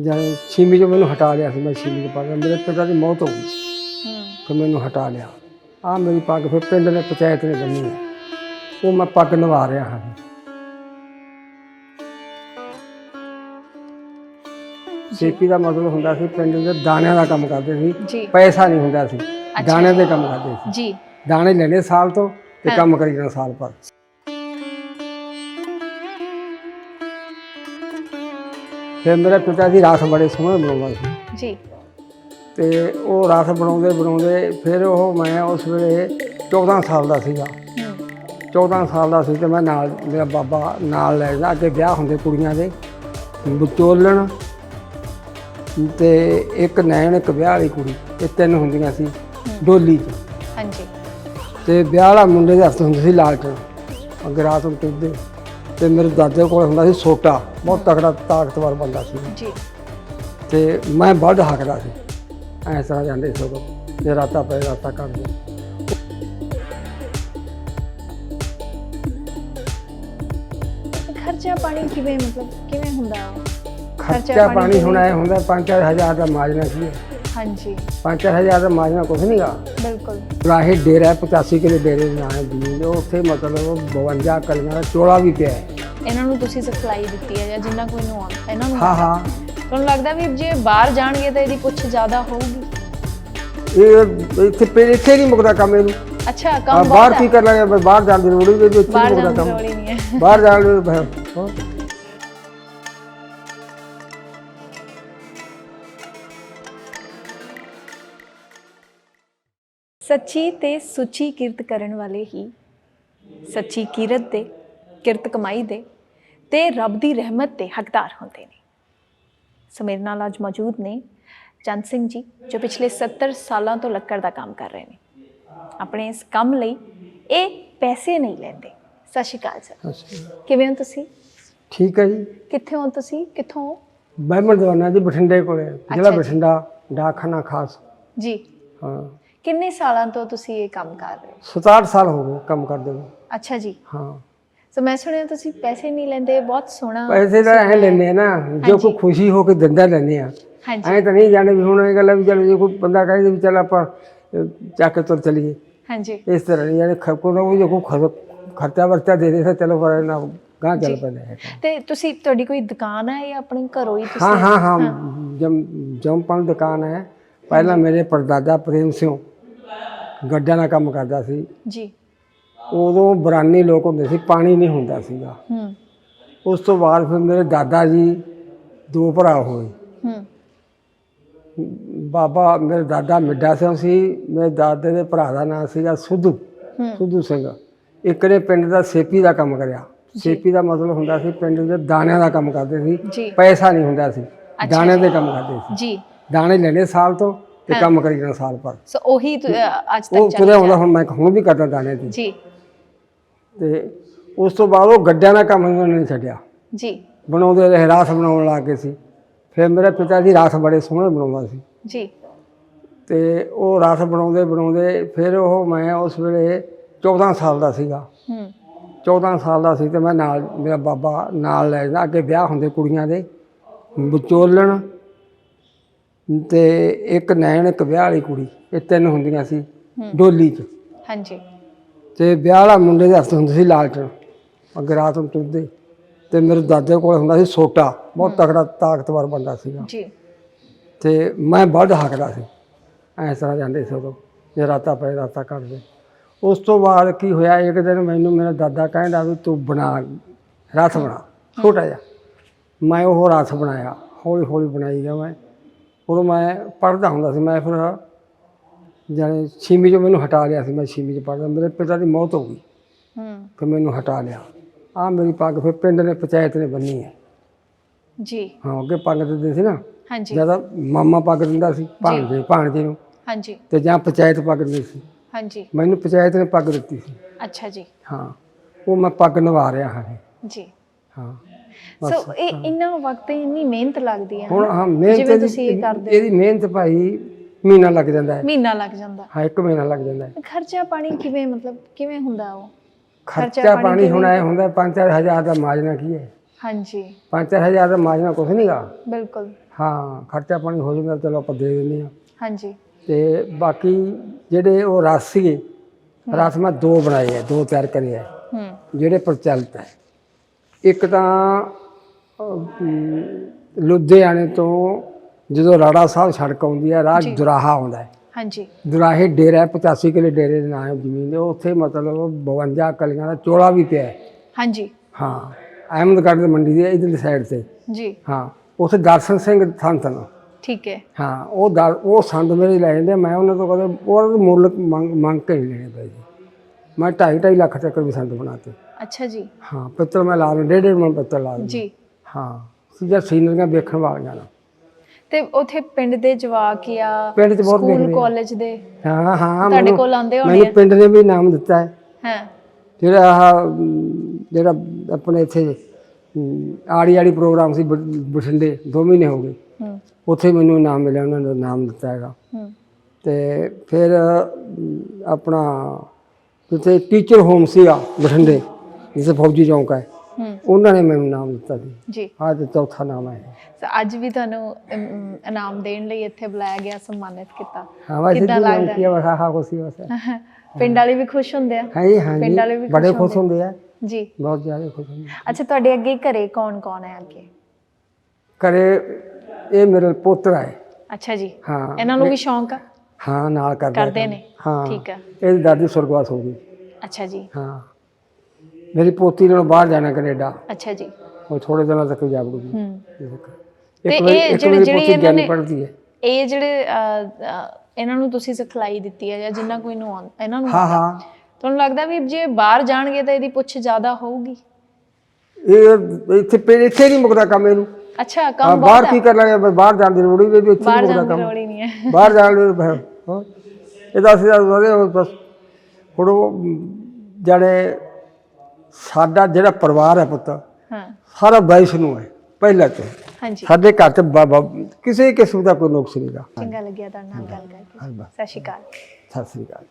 ਜਾਣੀ ਛੀਮੀ ਤੋਂ ਮੈਨੂੰ ਹਟਾ ਲਿਆ ਸੀ ਮੈਂ ਛੀਮੀ ਚ ਪੜਦਾ ਮੇਰੇ ਪਿਤਾ ਦੀ ਮੌਤ ਹੋ ਗਈ। ਹੂੰ। ਫਿਰ ਮੈਨੂੰ ਹਟਾ ਲਿਆ। ਆ ਮੇਰੀ ਪੱਗ ਫਿਰ ਪਿੰਡ ਨੇ ਪੰਚਾਇਤ ਨੇ ਬੰਨੀ ਹੈ ਉਹ ਮੈਂ ਪੱਗ ਨਵਾ ਰਿਹਾ ਹਾਂ। ਸੇਪੀ ਦਾ ਮਤਲਬ ਹੁੰਦਾ ਸੀ ਪਿੰਡ ਦੇ ਦਾਣਿਆਂ ਦਾ ਕੰਮ ਕਰਦੇ ਸੀ। ਜੀ। ਪੈਸਾ ਨਹੀਂ ਹੁੰਦਾ ਸੀ। ਦਾਣਿਆਂ ਦੇ ਕੰਮ ਕਰਦੇ ਸੀ। ਜੀ। ਦਾਣੇ ਲੈਣੇ ਸਾਲ ਤੋਂ ਤੇ ਕੰਮ ਕਰੀ ਜਾਣਾ ਸਾਲ ਭਰ। ਫਿਰ ਮੇਰੇ ਪਿਤਾ ਜੀ ਰਾਖ ਬੜੇ ਸੋਹਣੇ ਬਣਾਉਂਦਾ ਸੀ। ਜੀ। ਤੇ ਉਹ ਰਾਖ ਬਣਾਉਂਦੇ ਬਣਾਉਂਦੇ ਫਿਰ ਉਹ ਮੈਂ ਉਸ ਵੇਲੇ 14 ਸਾਲ ਦਾ ਸੀਗਾ। ਹੂੰ 14 ਸਾਲ ਦਾ ਸੀ ਤੇ ਮੈਂ ਨਾਲ ਮੇਰਾ ਬਾਬਾ ਨਾਲ ਲੈ ਜਾਂਦਾ। ਅੱਗੇ ਵਿਆਹ ਹੁੰਦੇ ਕੁੜੀਆਂ ਦੇ। ਵਿਚੋਲਣ ਤੇ ਇੱਕ ਨੈਣ ਇੱਕ ਵਿਆਹ ਵਾਲੀ ਕੁੜੀ। ਇਹ ਤਿੰਨ ਹੁੰਦੀਆਂ ਸੀ। ਡੋਲੀ 'ਚ। ਹਾਂਜੀ। ਤੇ ਵਿਆਹ ਵਾਲਾ ਮੁੰਡੇ ਦੇ ਹੱਥ ਹੁੰਦੀ ਸੀ ਲਾਲਟਨ ਅੱਗੇ ਰਾਤ ਨੂੰ ਟੁੱਟਦੇ ਤੇ ਮੇਰੇ ਦਾਦੇ ਕੋਲ ਹੁੰਦਾ ਸੀ ਸੋਟਾ ਬਹੁਤ ਤਕੜਾ ਤਾਕਤਵਰ ਬੰਦਾ ਸੀ। ਜੀ। ਤੇ ਮੈਂ ਵੱਢ ਹੱਕਦਾ ਸੀ। ਐਸ ਤਰ੍ਹਾਂ ਜਾਂਦੇ ਸੀ ਉਦੋਂ ਜੇ ਰਾਤਾਂ ਪਏ ਰਾਤਾਂ ਕਰਦੇ ਖਰਚਾ ਪਾਣੀ ਕਿਵੇਂ ਮਤਲਬ ਕਿਵੇਂ ਹੁੰਦਾ? ਉਹ? ਖਰਚਾ ਪਾਣੀ ਹੁਣ ਐ ਹੁੰਦਾ 5-4000 ਦਾ ਮਾਜਨਾ ਸੀ। ਹਾਂਜੀ। 5-4000 ਦਾ ਮਾਜਨਾ ਕੁਛ ਨਹੀਂਗਾ ਬਿਲਕੁਲ। ਰਾਹੇ ਡੇਰਾ 85 ਕਿਲੇ ਡੇਰੇ ਦੇ ਨਾਂ ਹੈ ਜ਼ਮੀਨ ਦੇ ਉੱਥੇ ਮਤਲਬ 52 ਕਲੀਆਂ ਦਾ ਚੋਲਾ ਵੀ ਪਿਆ। ਹੈ ਇਹਨਾਂ ਨੂੰ ਤੁਸੀਂ ਸਿਖਲਾਈ ਦਿੱਤੀ ਹੈ ਜਾਂ ਜਿੰਨਾ ਕੋਈ ਨੂੰ ਆਉਂਦਾ ਇਹਨਾਂ ਨੂੰ ਹਾਂ ਹਾਂ। ਤੁਹਾਨੂੰ ਲੱਗਦਾ ਵੀ ਜੇ ਬਾਹਰ ਜਾਣਗੇ ਤਾਂ ਇਹਦੀ ਪੁੱਛ ਜ਼ਿਆਦਾ ਹੋਊਗੀ? ਇਹ ਇੱਥੇ ਪੇ ਇੱਥੇ ਨਹੀਂ ਮੁਕਦਾ ਕੰਮ ਇਹਨੂੰ। ਅੱਛਾ ਕੰਮ ਬਾਹਰ ਕੀ ਹੈ? ਕਰ ਲਾਂਗੇ ਬਾਹਰ ਜਾਣ ਦੀ ਲੋੜ ਹੀ ਨਹੀਂ ਇੱਥੇ ਬਾਹਰ ਨਹੀਂ ਜਾਣ ਮੁਕਦਾ ਦੀ ਕੰਮ। ਹੀ ਹੈ। ਬਾਹਰ ਜਾਣ ਬ- ਹੋਰ। ਸੱਚੀ ਤੇ ਸੁੱਚੀ ਕਿਰਤ ਕਰਨ ਵਾਲੇ ਹੀ ਸੱਚੀ ਕਿਰਤ ਦੇ ਕਿਰਤ ਕਮਾਈ ਦੇ ਤੇ ਰੱਬ ਦੀ ਰਹਿਮਤ ਦੇ ਹੱਕਦਾਰ ਹੁੰਦੇ ਨੇ। ਸੋ ਮੇਰੇ ਨਾਲ ਅੱਜ ਮੌਜੂਦ ਨੇ ਚੰਦ ਸਿੰਘ ਜੀ ਜੋ ਪਿਛਲੇ 70 ਸਾਲਾਂ ਤੋਂ ਲੱਕੜ ਦਾ ਕੰਮ ਕਰ ਰਹੇ ਨੇ। ਆਪਣੇ ਇਸ ਕੰਮ ਲਈ ਇਹ ਪੈਸੇ ਨਹੀਂ ਲੈਂਦੇ। ਸਤਿ ਸ਼੍ਰੀ ਅਕਾਲ ਸਰ। ਕਿਵੇਂ ਹੋ ਤੁਸੀਂ? ਠੀਕ ਹੈ ਜੀ। ਕਿੱਥੇ ਹੋ ਤੁਸੀਂ? ਕਿੱਥੋਂ ਹੋ? ਬਹਿਮਣ ਦਵਾਨਾ ਜੀ ਬਠਿੰਡੇ ਕੋਲੇ ਜ਼ਿਲ੍ਹਾ। ਬਠਿੰਡਾ ਡਾਕਖਾਨਾ ਖਾਸ। ਜੀ। ਹਾਂ। ਕਿੰਨੇ ਸਾਲਾਂ ਤੋਂ ਤੁਸੀਂ ਇਹ ਕੰਮ ਕਰ ਰਹੇ ਹੋ? 67 ਸਾਲ ਹੋ ਗਏ ਕੰਮ ਕਰਦੇ ਨੂੰ। ਅੱਛਾ ਜੀ। ਹਾਂ। ਸੋ ਮੈਂ ਸੁਣਿਆ ਤੁਸੀਂ ਪੈਸੇ ਨਹੀਂ ਲੈਂਦੇ ਬਹੁਤ ਸੋਹਣਾ ਪੈਸੇ ਤਾਂ ਐ ਲੈਂਦੇ ਆ ਨਾ ਜੋ ਕੋਈ ਖੁਸ਼ੀ ਹੋ ਕੇ ਦਿੰਦਾ ਲੈਂਦੇ ਆ। ਐ ਤਾਂ ਨਹੀਂ ਜਾਣੇ ਵੀ ਹੁਣ ਇਹ ਗੱਲ ਵੀ ਚਲੋ ਜੇ ਕੋਈ ਬੰਦਾ ਕਹੇ ਵੀ ਚੱਲ ਆਪਾਂ ਚੱਕ ਕੇ ਤੁਰ ਚਲੀਏ। ਹਾਂਜੀ। ਇਸ ਤਰ੍ਹਾਂ ਨਹੀਂ ਜਾਣੇ ਕੋਈ ਨਾ ਕੋਈ ਜੇ ਖਰ- ਖਰਚਾ ਵਰਚਾ ਦੇ ਦੇ ਤਾਂ ਚਲੋ ਪਰ ਨਾ ਗਾਂ ਚੱਲ ਪੈਂਦਾ ਹੈ ਤੇ ਤੁਸੀਂ ਤੁਹਾਡੀ ਕੋਈ ਦੁਕਾਨ ਹੈ ਜਾਂ ਆਪਣੇ ਘਰੋਂ ਹੀ ਤੁਸੀਂ ਹਾਂ ਹਾਂ। ਹਾਂ ਜਮ ਜਮਪਨ ਦੁਕਾਨ ਹੈ। ਪਹਿਲਾਂ ਮੇਰੇ ਪਰਦਾਦਾ ਪ੍ਰੇਮ ਸਿੰਘ ਗੱਡਿਆਂ ਦਾ ਕੰਮ ਕਰਦਾ ਸੀ। ਜੀ। ਉਦੋਂ ਬਰਾਨੀ ਲੋਕ ਹੁੰਦੇ ਸੀ ਪਾਣੀ ਨਹੀਂ ਹੁੰਦਾ ਸੀਗਾ। ਹੂੰ। ਉਸ ਤੋਂ ਬਾਅਦ ਫਿਰ ਮੇਰੇ ਦਾਦਾ ਜੀ ਦੋ ਭਰਾ ਹੋਏ। ਹੂੰ। ਬਾਬਾ ਮੇਰੇ ਦਾਦਾ ਮਿੱਡਾ ਸਿੰਘ ਸੀ ਮੇਰੇ ਦਾਦੇ ਦੇ ਭਰਾ ਦਾ ਨਾਮ ਸੀਗਾ ਸੁਧੂ ਸੁਧੂ ਸਿੰਘ। ਇੱਕ ਨੇ ਪਿੰਡ ਦਾ ਸੇਪੀ ਦਾ ਕੰਮ ਕਰਿਆ। ਸੇਪੀ ਦਾ ਮਤਲਬ ਹੁੰਦਾ ਸੀ ਪਿੰਡ ਦੇ ਦਾਣਿਆਂ ਦਾ ਕੰਮ ਕਰਦੇ ਸੀ। ਪੈਸਾ ਨਹੀਂ ਹੁੰਦਾ ਸੀ। ਦਾਣੇ ਦੇ ਕੰਮ ਕਰਦੇ ਸੀ। ਜੀ। ਦਾਣੇ ਲੈਣੇ ਸਾਲ ਤੋਂ ਤੇ ਕੰਮ ਕਰੀ ਜਾਣਾ ਸਾਲ ਭਰ। ਸੋ ਉਹੀ ਤੁ- ਅ, ਅੱਜ ਉਹ ਤੱਕ ਤੁਰਿਆ ਹੁੰਦਾ ਹੁਣ ਮੈਂ ਹੁਣ ਵੀ ਕਰਦਾ ਦਾਣੇ ਦੀ ਜੀ। ਤੇ ਉਸ ਤੋਂ ਬਾਅਦ ਉਹ ਗੱਡਿਆਂ ਦਾ ਕੰਮ ਉਹਨਾਂ ਨੇ ਛੱਡਿਆ। ਜੀ। ਬਣਾਉਂਦੇ ਰਹੇ ਰਾਖ ਬਣਾਉਣ ਲੱਗ ਗਏ ਸੀ। ਫਿਰ ਮੇਰੇ ਪਿਤਾ ਜੀ ਰਾਖ ਬੜੇ ਸੋਹਣੇ ਬਣਾਉਂਦਾ ਸੀ। ਜੀ। ਤੇ ਉਹ ਰਾਖ ਬਣਾਉਂਦੇ ਬਣਾਉਂਦੇ ਫਿਰ ਉਹ ਮੈਂ ਉਸ ਵੇਲੇ 14 ਸਾਲ ਦਾ ਸੀਗਾ। ਹੂੰ। 14 ਸਾਲ ਦਾ ਸੀ ਤੇ ਮੈਂ ਨਾਲ ਮੇਰਾ ਬਾਬਾ ਨਾਲ ਲੈ ਜਾਂਦਾ ਅੱਗੇ ਵਿਆਹ ਹੁੰਦੇ ਕੁੜੀਆਂ ਦੇ। ਵਿਚੋਲਣ ਤੇ ਇੱਕ ਨੈਣ ਇੱਕ ਵਿਆਹ ਵਾਲੀ ਕੁੜੀ ਇਹ ਤਿੰਨ ਹੁੰਦੀਆਂ ਸੀ ਡੋਲੀ 'ਚ। ਹਾਂਜੀ। ਤੇ ਵਿਆਹ ਵਾਲਾ ਮੁੰਡੇ ਦੇ ਹੱਥ ਹੁੰਦੀ ਸੀ ਲਾਲਟਨ ਅੱਗੇ ਰਾਤ ਨੂੰ ਟੁੱਟਦੇ ਤੇ ਮੇਰੇ ਦਾਦੇ ਕੋਲ ਹੁੰਦਾ ਸੀ ਸੋਟਾ ਬਹੁਤ ਤਕੜਾ ਤਾਕਤਵਰ ਬੰਦਾ ਸੀਗਾ। ਜੀ। ਤੇ ਮੈਂ ਵੱਢ ਹੱਕਦਾ ਸੀ। ਐਸ ਤਰ੍ਹਾਂ ਜਾਂਦੇ ਸੀ ਉਦੋਂ ਜੇ ਰਾਤਾਂ ਪਏ ਰਾਤਾਂ ਕੱਢਦੇ। ਉਸ ਤੋਂ ਬਾਅਦ ਕੀ ਹੋਇਆ ਇੱਕ ਦਿਨ ਮੈਨੂੰ ਮੇਰਾ ਦਾਦਾ ਕਹਿੰਦਾ ਵੀ ਤੂੰ ਬਣਾ ਰਥ ਬਣਾ ਛੋਟਾ ਜਿਹਾ। ਮੈਂ ਉਹ ਰਥ ਬਣਾਇਆ ਹੌਲੀ ਹੌਲੀ ਬਣਾਈ ਗਿਆ ਮੈਂ। ਉਦੋਂ ਮੈਂ ਪੜ੍ਹਦਾ ਹੁੰਦਾ ਸੀ ਮੈਂ ਫਿਰ ਜਾਣੀ ਛੀਮੀ ਚੋਂ ਮੈਨੂੰ ਹਟਾ ਲਿਆ ਸੀ ਮੈਂ ਛੀਮੀ ਚ ਪੜ੍ਹਦਾ ਮੇਰੇ ਪਿਤਾ ਦੀ ਮੌਤ ਹੋ ਗਈ। ਹੂੰ। ਫਿਰ ਮੈਨੂੰ ਹਟਾ ਲਿਆ। ਆ ਮੇਰੀ ਪੱਗ ਫਿਰ ਪਿੰਡ ਨੇ ਪੰਚਾਇਤ ਨੇ ਬੰਨੀ ਹੈ। ਜੀ। ਹਾਂ ਅੱਗੇ ਪੱਗ ਦਿੰਦੇ ਸੀ ਨਾ। ਹਾਂਜੀ। ਜ਼ਿਆਦਾ ਮਾਮਾ ਪੱਗ ਦਿੰਦਾ ਸੀ ਭਾਣਜੇ ਭਾਣਜੇ ਨੂੰ। ਹਾਂਜੀ। ਤੇ ਜਾਂ ਪੰਚਾਇਤ ਪੱਗ ਦਿੰਦੀ ਸੀ। ਹਾਂਜੀ। ਮੈਨੂੰ ਪੰਚਾਇਤ ਨੇ ਪੱਗ ਦਿੱਤੀ ਸੀ। ਅੱਛਾ ਜੀ। ਹਾਂ ਉਹ ਮੈਂ ਪੱਗ ਨਿਭਾ ਰਿਹਾ ਹਾਂ। ਜੀ। ਹਾਂ। ਸੋ ਇਹ ਇੰਨਾ ਵਕਤ ਇੰਨੀ ਮਿਹਨਤ ਲੱਗਦੀ ਹੈ ਹੁਣ ਹਾਂ ਮਿਹਨਤ ਜਿਵੇਂ ਦੀ- ਤੁਸੀਂ ਇਹ ਕਰਦੇ ਇਹਦੀ ਮਿਹਨਤ ਭਾਈ ਮਹੀਨਾ ਲੱਗ ਜਾਂਦਾ ਹੈ। ਮਹੀਨਾ ਲੱਗ ਜਾਂਦਾ। ਹਾਂ ਇੱਕ ਮਹੀਨਾ ਲੱਗ ਜਾਂਦਾ ਹੈ। ਖਰਚਾ ਪਾਣੀ ਕਿਵੇਂ ਮਤਲਬ ਕਿਵੇਂ ਹੁੰਦਾ ਉਹ? ਖਰਚਾ ਪਾਣੀ ਹੁਣ ਐ ਹੁੰਦਾ? 5-4000 ਦਾ ਮਾਜਨਾ ਕੀ ਹੈ? ਹਾਂਜੀ। 5-4000 ਦਾ ਮਾਜਨਾ ਕੁਛ ਨਹੀਂਗਾ ਬਿਲਕੁਲ। ਹਾਂ ਖਰਚਾ ਪਾਣੀ ਹੋ ਜਾਂਦਾ ਚਲੋ ਆਪਾਂ ਦੇ ਦਿੰਦੇ ਹਾਂ। ਹਾਂਜੀ। ਤੇ ਬਾਕੀ ਜਿਹੜੇ ਉਹ ਰਸ ਸੀਗੇ ਰਸ ਮੈਂ ਦੋ ਬਣਾਏ ਆ ਦੋ ਤਿਆਰ ਕਰੇ ਆ। ਜਿਹੜੇ ਪ੍ਰਚਲਿਤ ਹੈ। ਇੱਕ ਤਾਂ ਲੁਧਿਆਣੇ ਤੋਂ ਜਦੋਂ ਰਾੜਾ ਸਾਹਿਬ ਸੜਕ ਆਉਂਦੀ ਹੈ ਰਾਹ ਦੁਰਾਹਾ ਆਉਂਦਾ ਹੈ। ਹਾਂਜੀ। ਦੁਰਾਹੇ ਡੇਰਾ ਹੈ, 85 ਕਿਲੇ ਡੇਰੇ ਦੇ ਨਾਂ ਹੈ ਜ਼ਮੀਨ ਦੇ ਉੱਥੇ ਮਤਲਬ 52 ਕਲੀਆਂ ਦਾ ਚੋਲਾ ਵੀ ਪਿਆ ਹੈ। ਹਾਂਜੀ। ਹਾਂ ਅਹਿਮਦਗੜ੍ਹ ਦੀ ਮੰਡੀ ਦੀ ਇਧਰਲੀ ਸਾਈਡ ਤੇ। ਜੀ। ਹਾਂ ਉੱਥੇ ਦਰਸ਼ਨ ਸਿੰਘ ਸੰਤ ਨੇ। ਠੀਕ ਹੈ। ਹਾਂ ਉਹ ਦਰ ਉਹ ਸੰਦ ਮੇਰੇ ਲੈ ਜਾਂਦੇ ਮੈਂ ਉਹਨਾਂ ਤੋਂ ਕਦੇ ਉਹਨਾਂ ਦਾ ਮੁੱਲ ਮੰਗ ਮੰਗ ਕੇ ਨਹੀਂ ਲੈਣੇ ਪਏ ਜੀ। ਮੈਂ ਢਾਈ ਢਾਈ ਲੱਖ ਤੱਕ ਵੀ ਸੰਦ ਬਣਾਤੇ। ਅੱਛਾ ਜੀ। ਹਾਂ ਪਿੱਤਲ ਮੈਂ ਲਾ ਲੂੰ ਡੇਢ ਡੇਢ ਮਣ ਪਿੱਤਲ ਲਾ ਲੂੰ ਜੀ। ਹਾਂ ਸੀਨਰੀਆਂ ਵੇਖਣ ਵਾਲੀਆਂ ਨਾ। ਤੇ ਉਥੇ ਪਿੰਡ ਦੇ ਜਵਾਕ ਜਾਂ ਪਿੰਡ 'ਚ ਬਹੁਤ ਸਕੂਲ ਵੇਖਦੇ ਆ। ਕਾਲਜ ਦੇ ਹਾਂ ਹਾਂ ਤੁਹਾਡੇ ਮੈਨੂੰ- ਕੋਲ ਆਉਂਦੇ ਹੋਣੇ ਮੈਨੂੰ ਪਿੰਡ ਨੇ ਵੀ ਨਾਮ ਦਿੱਤਾ ਹੈ। ਹਾਂ। ਜਿਹੜਾ ਆਹ ਅਮ, ਜਿਹੜਾ ਆਪਣੇ ਇੱਥੇ ਅਮ, ਆੜੀ ਆੜੀ ਪ੍ਰੋਗਰਾਮ ਸੀ ਬ- ਬਠਿੰਡੇ ਦੋ ਮਹੀਨੇ ਹੋ ਗਏ। ਹੂੰ ਉੱਥੇ ਮੈਨੂੰ ਇਨਾਮ ਮਿਲਿਆ ਉਹਨਾਂ ਨੇ ਨਾਮ ਦਿੱਤਾ ਹੈਗਾ। ਹੂੰ ਤੇ ਫਿਰ ਅਮ, ਆਪਣਾ ਜਿੱਥੇ ਟੀਚਰ ਹੋਮ ਸੀਗਾ ਬਠਿੰਡੇ ਜਿੱਥੇ ਫੌਜੀ ਚੌਂਕ ਹੈ। ਹੂੰ ਉਹਨਾਂ ਨੇ ਮੈਨੂੰ ਨਾਮ ਦਿੱਤਾ ਜੀ। ਆਹ ਤੇ ਚੌਥਾ ਨਾਮ ਹੈ। ਸੋ ਅੱਜ ਵੀ ਤੁਹਾਨੂੰ ਅਮ, ਇਨਾਮ ਦੇਣ ਲਈ ਇੱਥੇ ਬੁਲਾਇਆ ਗਿਆ ਸਨਮਾਨਿਤ ਕੀਤਾ। ਹਾਂ ਵੈਸੇ ਕਿੱਦਾਂ ਜੀ ਨਾਮ ਲੱਗਦਾ? ਕੀ ਹੈ ਬਸ ਆਹ ਕੁਛ ਹੀ ਬਸ ਹੈ। ਪਿੰਡ ਵਾਲੇ ਵੀ ਖੁਸ਼ ਹੁੰਦੇ ਆ? ਹਾਂ ਜੀ ਹਾਂ ਪਿੰਡ ਵਾਲੇ ਜੀ ਵੀ ਬੜੇ ਖੁਸ਼ ਖੁਸ਼ ਹੁੰਦੇ ਆ? ਜੀ। ਬਹੁਤ ਜ਼ਿਆਦਾ ਖੁਸ਼ ਹੁੰਦੇ ਆ। ਅੱਛਾ ਤੁਹਾਡੇ ਅੱਗੇ ਘਰੇ ਕੌਣ ਕੌਣ ਹੈ ਅੱਗੇ? ਘਰੇ ਇਹ ਮੇਰੇ ਪੋਤਰਾ ਹੈ। ਅੱਛਾ ਜੀ। ਹਾਂ। ਇਹਨਾਂ ਨੂੰ ਵੀ ਸ਼ੌਂਕ ਆ? ਹਾਂ ਨਾਲ ਕਰਦੇ ਆ ਕਰਦੇ ਕੰਮ। ਨੇ? ਹਾਂ। ਠੀਕ ਆ। ਇਹਦੀ ਦਾਦੀ ਸੁਰਗਵਾਸ ਹੋ ਗਈ। ਅੱਛਾ ਜੀ। ਹਾਂ। ਮੇਰੀ ਪੋਤੀ ਨਾਲ ਬਾਹਰ ਜਾਣਾ ਕੈਨੇਡਾ। ਅੱਛਾ ਜੀ। ਉਹ ਥੋੜੇ ਦਿਨਾਂ ਤੱਕ ਜਾਵੜੂਗੀ ਹੂੰ। ਤੇ ਇਹ ਜਿਹੜੀ- ਜਿਹੜੀ ਇਹਨਾਂ ਨੇ- ਪੜ੍ਹਦੀ ਹੈ। ਇਹ ਜਿਹੜੇ ਇਹਨਾਂ ਨੂੰ ਤੁਸੀਂ ਸਿਖਲਾਈ ਦਿੱਤੀ ਹੈ ਜਾਂ ਜਿੰਨਾ ਕੋਈ ਨੂੰ ਇਹਨਾਂ ਨੂੰ ਹਾਂ ਹਾਂ। ਤੁਹਾਨੂੰ ਲੱਗਦਾ ਵੀ ਜੇ ਬਾਹਰ ਜਾਣਗੇ ਤਾਂ ਇਹਦੀ ਪੁੱਛ ਜ਼ਿਆਦਾ ਹੋਊਗੀ? ਇਹ ਇੱਥੇ ਪੇ- ਇੱਥੇ ਨਹੀਂ ਮੁਕਦਾ ਕੰਮ ਇਹਨੂੰ। ਅੱਛਾ ਕੰਮ ਬਾਹਰ ਕੀ ਕਰ ਲਾਂਗੇ? ਬਾਹਰ ਜਾਣ ਦੀ ਲੋੜ ਹੀ ਨਹੀਂ ਇੱਥੇ ਬਾਹਰ ਮੁਕਦਾ ਦੀ ਕੰਮ। ਲੋੜ ਹੀ ਨਹੀਂ ਹੈ। ਬਾਹਰ ਜਾਣ ਫਿਰ ਹੋਰ ਇਹਦਾ ਅਸੀਂ ਉਹਦੇ ਬਸ। ਹੁਣ ਜਿਹੜੇ ਸਾਡਾ ਜਿਹੜਾ ਪਰਿਵਾਰ ਹੈ ਪੁੱਤ ਹਾਂ। ਸਾਰਾ ਨੂੰ ਹੈ ਪਹਿਲਾਂ ਤੋਂ। ਹਾਂਜੀ। ਸਾਡੇ ਘਰ ਚ ਬ- ਬ- ਕਿਸੇ ਕਿਸਮ ਦਾ ਕੋਈ ਨੁਕਸ ਨਹੀਂਗਾ ਚੰਗਾ ਲੱਗਿਆ ਤੁਹਾਡੇ ਨਾਲ ਗੱਲ ਕਰਕੇ। ਸਤਿ ਸ਼੍ਰੀ ਅਕਾਲ। ਸਤਿ ਸ੍ਰੀ ਅਕਾਲ।